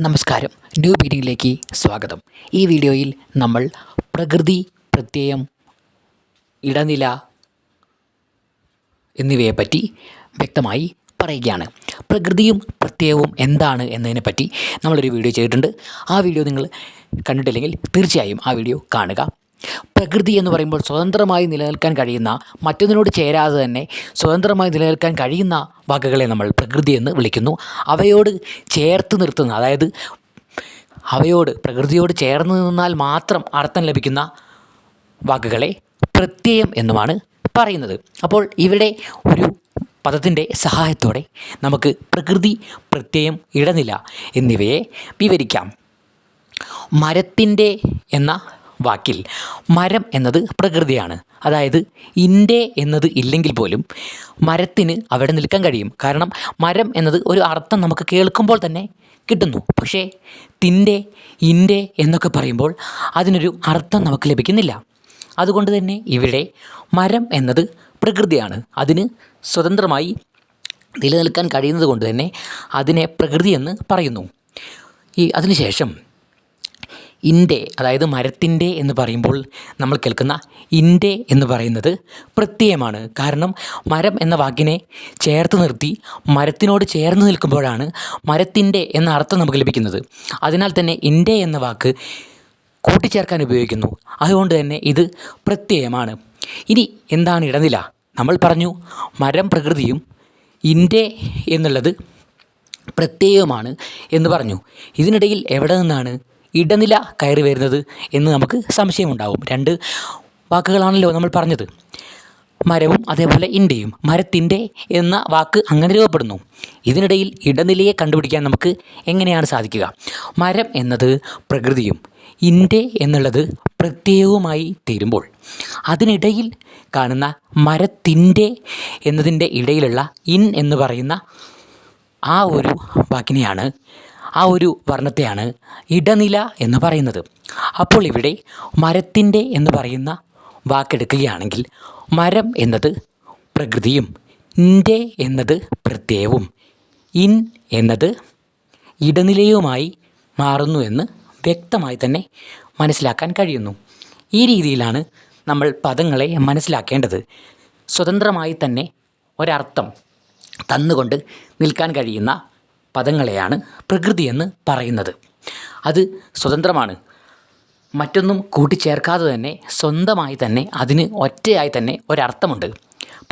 നമസ്കാരം. ന്യൂ ബീഡിങ്ങിലേക്ക് സ്വാഗതം. ഈ വീഡിയോയിൽ നമ്മൾ പ്രകൃതി പ്രത്യയം ഇടനില എന്നിവയെപ്പറ്റി വ്യക്തമായി പറയുകയാണ്. പ്രകൃതിയും പ്രത്യയവും എന്താണ് എന്നതിനെപ്പറ്റി നമ്മളൊരു വീഡിയോ ചെയ്തിട്ടുണ്ട്. ആ വീഡിയോ നിങ്ങൾ കണ്ടിട്ടില്ലെങ്കിൽ തീർച്ചയായും ആ വീഡിയോ കാണുക. പ്രകൃതി എന്ന് പറയുമ്പോൾ സ്വതന്ത്രമായി നിലനിൽക്കാൻ കഴിയുന്ന മറ്റൊന്നിനോട് ചേരാതെ തന്നെ സ്വതന്ത്രമായി നിലനിൽക്കാൻ കഴിയുന്ന വകകളെ നമ്മൾ പ്രകൃതി എന്ന് വിളിക്കുന്നു. അവയോട് ചേർത്ത് നിർത്തുന്ന അതായത് അവയോട് പ്രകൃതിയോട് ചേർന്ന് നിന്നാൽ മാത്രം അർത്ഥം ലഭിക്കുന്ന വകകളെ പ്രത്യയം എന്നുമാണ് പറയുന്നത്. അപ്പോൾ ഇവിടെ ഒരു പദത്തിന്റെ സഹായത്തോടെ നമുക്ക് പ്രകൃതി പ്രത്യയം ഇടനില എന്നിവയെ വിവരിക്കാം. മരത്തിന്റെ എന്ന വാക്കിൽ. മരം എന്നത് പ്രകൃതിയാണ്. അതായത് ഇന്റെ എന്നത് ഇല്ലെങ്കിൽ പോലും മരത്തിന് അവിടെ നിൽക്കാൻ കഴിയും. കാരണം മരം എന്നത് ഒരു അർത്ഥം നമുക്ക് കേൾക്കുമ്പോൾ തന്നെ കിട്ടുന്നു. പക്ഷേ തിന്റെ ഇന്റെ എന്നൊക്കെ പറയുമ്പോൾ അതിനൊരു അർത്ഥം നമുക്ക് ലഭിക്കുന്നില്ല. അതുകൊണ്ട് തന്നെ ഇവിടെ മരം എന്നത് പ്രകൃതിയാണ്. അതിന് സ്വതന്ത്രമായി നിലനിൽക്കാൻ കഴിയുന്നത് കൊണ്ട് തന്നെ അതിനെ പ്രകൃതി എന്ന് പറയുന്നു. ഈ അതിനുശേഷം ഇന്റെ അതായത് മരത്തിന്റെ എന്ന് പറയുമ്പോൾ നമ്മൾ കേൾക്കുന്ന ഇന്റെ എന്ന് പറയുന്നത് പ്രത്യയമാണ്. കാരണം മരം എന്ന വാക്കിനെ ചേർത്ത് നിർത്തി മരത്തിനോട് ചേർന്ന് നിൽക്കുമ്പോഴാണ് മരത്തിന്റെ എന്ന അർത്ഥം നമുക്ക് ലഭിക്കുന്നത്. അതിനാൽ തന്നെ ഇന്റെ എന്ന വാക്ക് കൂട്ടിച്ചേർക്കാൻ ഉപയോഗിക്കുന്നു. അതുകൊണ്ട് തന്നെ ഇത് പ്രത്യയമാണ്. ഇനി എന്താണ് ഇടനില? നമ്മൾ പറഞ്ഞു മരം പ്രകൃതിയും ഇന്റെ എന്നുള്ളത് പ്രത്യേകമാണ് എന്ന് പറഞ്ഞു. ഇതിനിടയിൽ എവിടെ നിന്നാണ് ഇടനില കയറി വരുന്നത് എന്ന് നമുക്ക് സംശയമുണ്ടാവും. രണ്ട് വാക്കുകളാണല്ലോ നമ്മൾ പറഞ്ഞത്. മരവും അതേപോലെ ഇന്റെയും മരത്തിന്റെ എന്ന വാക്ക് അങ്ങനെ രൂപപ്പെടുന്നു. ഇതിനിടയിൽ ഇടനിലയെ കണ്ടുപിടിക്കാൻ നമുക്ക് എങ്ങനെയാണ് സാധിക്കുക? മരം എന്നത് പ്രകൃതിയും ഇന്റെ എന്നുള്ളത് പ്രത്യേകവുമായി തീരുമ്പോൾ. അതിനിടയിൽ കാണുന്ന മരത്തിന്റെ എന്നതിന്റെ ഇടയിലുള്ള ഇൻ എന്ന് പറയുന്ന ആ ഒരു വാക്കിനെയാണ് ആ ഒരു വർണത്തെയാണ് ഇടനില എന്ന് പറയുന്നത്. അപ്പോൾ ഇവിടെ മരത്തിന്റെ എന്ന് പറയുന്ന വാക്കെടുക്കുകയാണെങ്കിൽ മരം എന്നത് പ്രകൃതിയും ഇന്റെ എന്നത് പ്രത്യയവും ഇൻ എന്നത് ഇടനിലയുമായി മാറുന്നു എന്ന് വ്യക്തമായി തന്നെ മനസ്സിലാക്കാൻ കഴിയുന്നു. ഈ രീതിയിലാണ് നമ്മൾ പദങ്ങളെ മനസ്സിലാക്കേണ്ടത്. സ്വതന്ത്രമായി തന്നെ ഒരർത്ഥം തന്നുകൊണ്ട് നിൽക്കാൻ കഴിയുന്ന പദങ്ങളെയാണ് പ്രകൃതി എന്ന് പറയുന്നത്. അത് സ്വതന്ത്രമാണ്. മറ്റൊന്നും കൂട്ടിച്ചേർക്കാതെ തന്നെ സ്വന്തമായി തന്നെ അതിന് ഒറ്റയായി തന്നെ ഒരർത്ഥമുണ്ട്.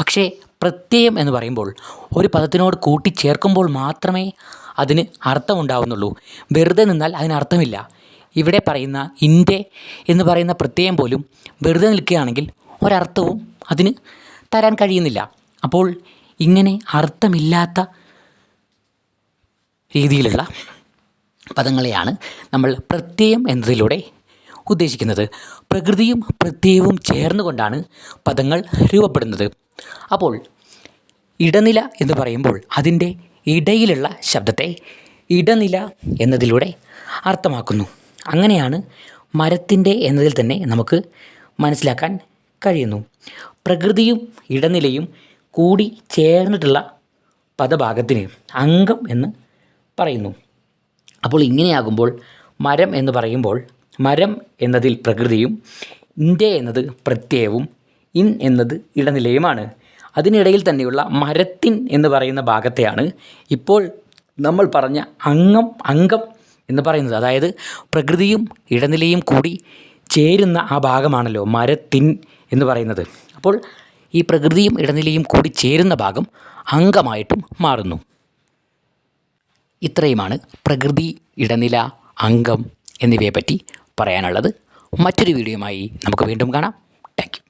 പക്ഷേ പ്രത്യയം എന്ന് പറയുമ്പോൾ ഒരു പദത്തിനോട് കൂട്ടിച്ചേർക്കുമ്പോൾ മാത്രമേ അതിന് അർത്ഥമുണ്ടാവുന്നുള്ളൂ. വെറുതെ നിന്നാൽ അതിന് അർത്ഥമില്ല. ഇവിടെ പറയുന്ന ഇന്റെ എന്ന് പറയുന്ന പ്രത്യയം പോലും വെറുതെ നിൽക്കുകയാണെങ്കിൽ ഒരർത്ഥവും അതിന് തരാൻ കഴിയുന്നില്ല. അപ്പോൾ ഇങ്ങനെ അർത്ഥമില്ലാത്ത രീതിയിലുള്ള പദങ്ങളെയാണ് നമ്മൾ പ്രത്യയം എന്നതിലൂടെ ഉദ്ദേശിക്കുന്നത്. പ്രകൃതിയും പ്രത്യയവും ചേർന്നുകൊണ്ടാണ് പദങ്ങൾ രൂപപ്പെടുന്നത്. അപ്പോൾ ഇടനില എന്ന് പറയുമ്പോൾ അതിന്റെ ഇടയിലുള്ള ശബ്ദത്തെ ഇടനില എന്നതിലൂടെ അർത്ഥമാക്കുന്നു. അങ്ങനെയാണ് മരത്തിന്റെ എന്നതിൽ തന്നെ നമുക്ക് മനസ്സിലാക്കാൻ കഴിയുന്നു. പ്രകൃതിയും ഇടനിലയും കൂടി ചേർന്നിട്ടുള്ള പദഭാഗത്തിന് അംഗം എന്ന് പറയുന്നു. അപ്പോൾ ഇങ്ങനെയാകുമ്പോൾ മരം എന്ന് പറയുമ്പോൾ മരം എന്നതിൽ പ്രകൃതിയും ഇന്റെ എന്നത് പ്രത്യയവും ഇൻ എന്നത് ഇടനിലയുമാണ്. അതിനിടയിൽ തന്നെയുള്ള മരത്തിൻ എന്ന് പറയുന്ന ഭാഗത്തെയാണ് ഇപ്പോൾ നമ്മൾ പറഞ്ഞ അംഗം അംഗം എന്ന് പറയുന്നത്. അതായത് പ്രകൃതിയും ഇടനിലയും കൂടി ചേരുന്ന ആ ഭാഗമാണല്ലോ മരത്തിൻ എന്ന് പറയുന്നത്. അപ്പോൾ ഈ പ്രകൃതിയും ഇടനിലയും കൂടി ചേരുന്ന ഭാഗം അംഗമായിട്ടും മാറുന്നു. ഇത്രയുമാണ് പ്രകൃതി ഇടനില അംഗം എന്നിവയെപ്പറ്റി പറയാനുള്ളത്. മറ്റൊരു വീഡിയോയുമായി നമുക്ക് വീണ്ടും കാണാം. താങ്ക്